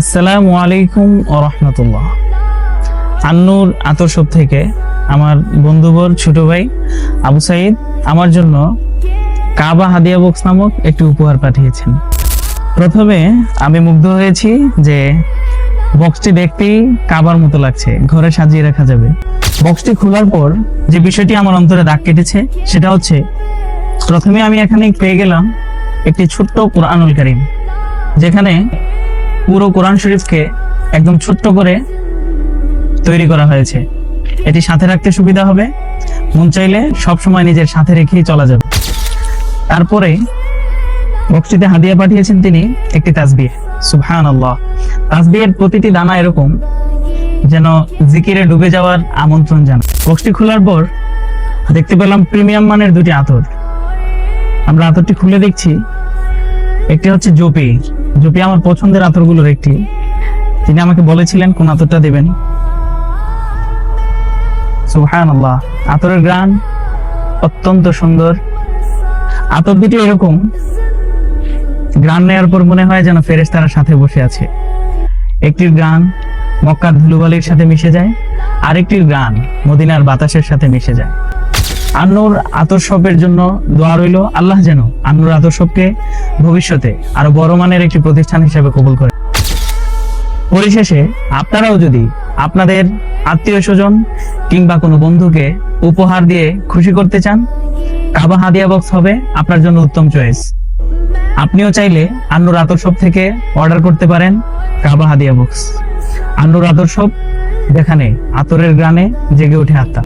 আসসালামু আলাইকুম রহমতুল্লাহ। আন্নুর আতরসব থেকে আমার বন্ধুবর ছোট ভাই আবু সাইদ আমার জন্য কাবা হাদিয়া বক্স নামক একটি উপহার পাঠিয়েছেন। প্রথমে আমি মুগ্ধ হয়েছি যে বক্সটি দেখতেই কাবার মতো লাগছে, ঘরে সাজিয়ে রাখা যাবে। বক্সটি খোলার পর যে বিষয়টি আমার অন্তরে দাগ কেটেছে, সেটা হচ্ছে প্রথমে আমি এখানে পেয়ে গেলাম একটি ছোট্ট কোরআনুল কারীম, যেখানে পুরো কোরআন শরীফকে একদম ছোট্ট করে তৈরি করা হয়েছে। এটি সাথে রাখতে সুবিধা হবে। মন চাইলে সব সময় নিজের সাথে রেখেই চলা যাবে। তারপরে বক্সটিতে হাদিয়া পাঠিয়েছেন তিনি একটি তাসবিহ। সুবহান আল্লাহ প্রতিটি দানা এরকম যেন জিকিরে ডুবে যাওয়ার আমন্ত্রণ জানা বক্সটি খোলার পর দেখতে পেলাম প্রিমিয়াম মানের দুটি আতর। আমরা আতরটি খুলে দেখছি। একটি হচ্ছে জোপি জোপি, আমার পছন্দের আতরগুলোর একটি। তিনি আমাকে বলেছিলেন, কোন আতরটা দেবেন। সুহান আল্লাহ আতরের গ্রান অত্যন্ত সুন্দর। আতর দুটি এরকম। গ্রান নেওয়ার পর মনে হয় যেন ফেরেশতারা সাথে বসে আছে। একটির গান মক্কার ধুলোবালির সাথে মিশে যায়, আরেকটির গান মদিনার বাতাসের সাথে মিশে যায়। আন্নুর আতরসবের জন্য দোয়া রইল। আল্লাহ যেন আন্নুর আতরসবকে ভবিষ্যতে আরও বড় মানের একটি প্রতিষ্ঠান হিসেবে কবুল করে। পরিশেষে আপনারাও যদি আপনাদের আত্মীয় স্বজন কিংবা কোনো বন্ধুকে উপহার দিয়ে খুশি করতে চান, কাবা হাদিয়া বক্স হবে আপনার জন্য উত্তম চয়েস। আপনিও চাইলে আন্নুর আতরসব থেকে অর্ডার করতে পারেন কাবা হাদিয়া বক্স। আন্নুর আতরসব যেখানে আতরের গ্রানে জেগে ওঠে আত্মা।